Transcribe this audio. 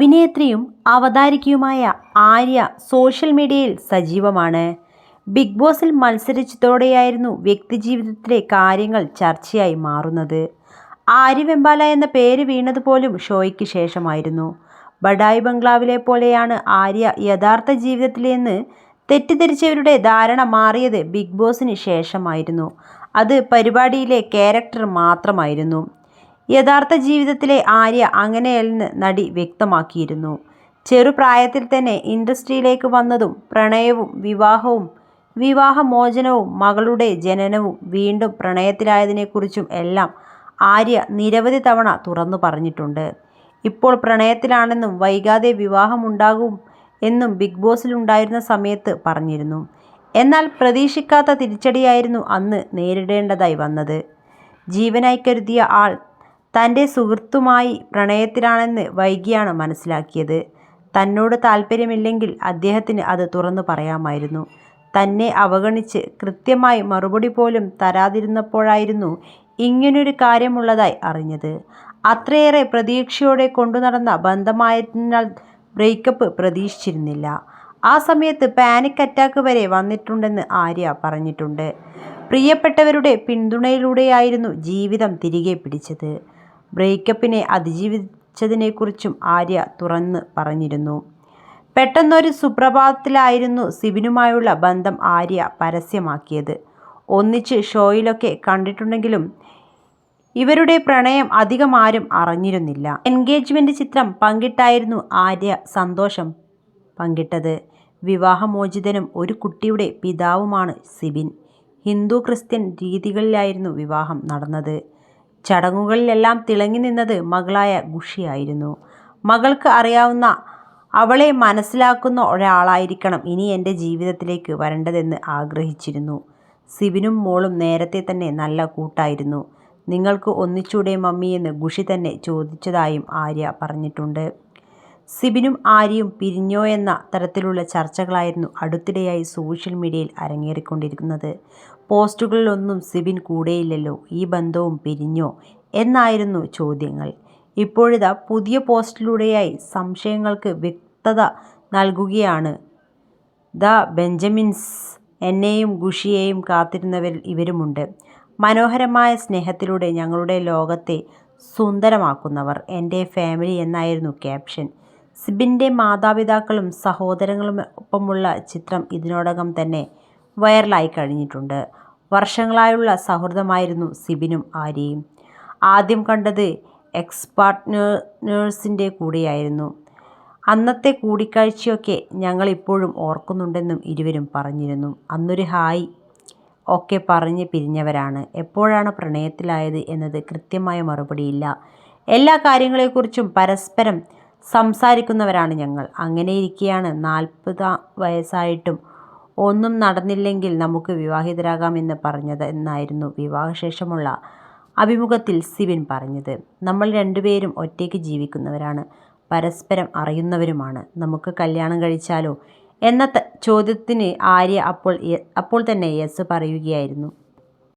അഭിനേത്രിയും അവതാരികയുമായ Arya social മീഡിയയിൽ സജീവമാണ്. Big ബോസിൽ മത്സരിച്ചതോടെയായിരുന്നു വ്യക്തിജീവിതത്തിലെ കാര്യങ്ങൾ ചർച്ചയായി മാറുന്നത്. ആര്യ വെമ്പാല എന്ന പേര് വീണത് പോലും ഷോയ്ക്ക് ശേഷമായിരുന്നു. ബഡായി ബംഗ്ലാവിലെപ്പോലെയാണ് ആര്യ യഥാർത്ഥ ജീവിതത്തിലെന്ന് തെറ്റിദ്ധരിച്ചവരുടെ ധാരണ മാറിയത് ബിഗ് ബോസിന് ശേഷമായിരുന്നു. അത് പരിപാടിയിലെ ക്യാരക്ടർ മാത്രമായിരുന്നു. യഥാർത്ഥ ജീവിതത്തിലെ ആര്യ അങ്ങനെയല്ലെന്ന് നടി വ്യക്തമാക്കിയിരുന്നു. ചെറുപ്രായത്തിൽ തന്നെ ഇൻഡസ്ട്രിയിലേക്ക് വന്നതും പ്രണയവും വിവാഹവും വിവാഹമോചനവും മകളുടെ ജനനവും വീണ്ടും പ്രണയത്തിലായതിനെക്കുറിച്ചും എല്ലാം ആര്യ നിരവധി തവണ തുറന്നു പറഞ്ഞിട്ടുണ്ട്. ഇപ്പോൾ പ്രണയത്തിലാണെന്നും വൈകാതെ വിവാഹമുണ്ടാകും എന്നും ബിഗ് ബോസിലുണ്ടായിരുന്ന സമയത്ത് പറഞ്ഞിരുന്നു. എന്നാൽ പ്രതീക്ഷിക്കാത്ത തിരിച്ചടിയായിരുന്നു അന്ന് നേരിടേണ്ടതായി വന്നത്. ജീവനായി കരുതിയ ആൾ തന്റെ സുഹൃത്തുമായി പ്രണയത്തിലാണെന്ന് വൈകിയാണ് മനസ്സിലാക്കിയത്. തന്നോട് താല്പര്യമില്ലെങ്കിൽ അദ്ദേഹത്തിന് അത് തുറന്നു പറയാമായിരുന്നു. തന്നെ അവഗണിച്ച് കൃത്യമായി മറുപടി പോലും തരാതിരുന്നപ്പോഴായിരുന്നു ഇങ്ങനൊരു കാര്യമുള്ളതായി അറിഞ്ഞത്. അത്രയേറെ പ്രതീക്ഷയോടെ കൊണ്ടുനടന്ന ബന്ധമായതിനാൽ ബ്രേക്കപ്പ് പ്രതീക്ഷിച്ചിരുന്നില്ല. ആ സമയത്ത് പാനിക് അറ്റാക്ക് വരെ വന്നിട്ടുണ്ടെന്ന് ആര്യ പറഞ്ഞിട്ടുണ്ട്. പ്രിയപ്പെട്ടവരുടെ പിന്തുണയിലൂടെയായിരുന്നു ജീവിതം തിരികെ പിടിച്ചത്. ബ്രേക്കപ്പിനെ അതിജീവിച്ചതിനെക്കുറിച്ചും ആര്യ തുറന്ന് പറഞ്ഞിരുന്നു. പെട്ടെന്നൊരു സുപ്രഭാതത്തിലായിരുന്നു സിബിനുമായുള്ള ബന്ധം ആര്യ പരസ്യമാക്കിയത്. ഒന്നിച്ച് ഷോയിലൊക്കെ കണ്ടിട്ടുണ്ടെങ്കിലും ഇവരുടെ പ്രണയം അധികം ആരും അറിഞ്ഞിരുന്നില്ല. എൻഗേജ്മെന്റ് ചിത്രം പങ്കിട്ടായിരുന്നു ആര്യ സന്തോഷം പങ്കിട്ടത്. വിവാഹമോചിതനും ഒരു കുട്ടിയുടെ പിതാവുമാണ് സിബിൻ. ഹിന്ദു ക്രിസ്ത്യൻ രീതികളിലായിരുന്നു വിവാഹം നടന്നത്. ചടങ്ങുകളിലെല്ലാം തിളങ്ങി നിന്നത് മകളായ ഖുഷിയായിരുന്നു. മകൾക്ക് അറിയാവുന്ന അവളെ മനസ്സിലാക്കുന്ന ഒരാളായിരിക്കണം ഇനി എന്റെ ജീവിതത്തിലേക്ക് വരേണ്ടതെന്ന് ആഗ്രഹിച്ചിരുന്നു. സിബിനും മോളും നേരത്തെ തന്നെ നല്ല കൂട്ടായിരുന്നു. നിങ്ങൾക്ക് ഒന്നിച്ചൂടെ മമ്മിയെന്ന് ഖുഷി തന്നെ ചോദിച്ചതായും ആര്യ പറഞ്ഞിട്ടുണ്ട്. സിബിനും ആര്യയും പിരിഞ്ഞോ എന്ന തരത്തിലുള്ള ചർച്ചകളായിരുന്നു അടുത്തിടെയായി സോഷ്യൽ മീഡിയയിൽ അരങ്ങേറിക്കൊണ്ടിരിക്കുന്നത്. പോസ്റ്റുകളിലൊന്നും സിബിൻ കൂടെയില്ലല്ലോ ഈ ബന്ധവും പിരിഞ്ഞോ എന്നായിരുന്നു ചോദ്യങ്ങൾ. ഇപ്പോഴിതാ പുതിയ പോസ്റ്റിലൂടെയായി സംശയങ്ങൾക്ക് വ്യക്തത നൽകുകയാണ് ദ ബെഞ്ചമിൻസ്. എന്നെയും ഖുഷിയെയും കാത്തിരുന്നവരിൽ ഇവരുമുണ്ട്. മനോഹരമായ സ്നേഹത്തിലൂടെ ഞങ്ങളുടെ ലോകത്തെ സുന്ദരമാക്കുന്നവർ. എന്റെ ഫാമിലി എന്നായിരുന്നു ക്യാപ്ഷൻ. സിബിന്റെ മാതാപിതാക്കളും സഹോദരങ്ങളും ഒപ്പമുള്ള ചിത്രം ഇതിനോടകം തന്നെ വൈറലായിക്കഴിഞ്ഞിട്ടുണ്ട്. വർഷങ്ങളായുള്ള സൗഹൃദമായിരുന്നു സിബിനും ആര്യയും. ആദ്യം കണ്ടത് എക്സ് പാർട്ട്നേഴ്സിന്റെ കൂടെയായിരുന്നു. അന്നത്തെ കൂടിക്കാഴ്ചയൊക്കെ ഞങ്ങളിപ്പോഴും ഓർക്കുന്നുണ്ടെന്നും ഇരുവരും പറഞ്ഞിരുന്നു. അന്നൊരു ഹായ് ഒക്കെ പറഞ്ഞ് പിരിഞ്ഞവരാണ്. എപ്പോഴാണ് പ്രണയത്തിലായത് എന്നത് കൃത്യമായ മറുപടിയില്ല. എല്ലാ കാര്യങ്ങളെക്കുറിച്ചും പരസ്പരം സംസാരിക്കുന്നവരാണ് ഞങ്ങൾ. അങ്ങനെയിരിക്കെയാണ് നാൽപ്പതാം വയസ്സായിട്ടും ഒന്നും നടന്നില്ലെങ്കിൽ നമുക്ക് വിവാഹിതരാകാം എന്ന് പറഞ്ഞതെന്നായിരുന്നു വിവാഹശേഷമുള്ള അഭിമുഖത്തിൽ സിബിൻ പറഞ്ഞത്. നമ്മൾ രണ്ടുപേരും ഒറ്റയ്ക്ക് ജീവിക്കുന്നവരാണ്. പരസ്പരം അറിയുന്നവരുമാണ്. നമുക്ക് കല്യാണം കഴിച്ചാലോ എന്ന ചോദ്യത്തിന് ആര്യ അപ്പോൾ അപ്പോൾ തന്നെ യെസ് പറയുകയായിരുന്നു.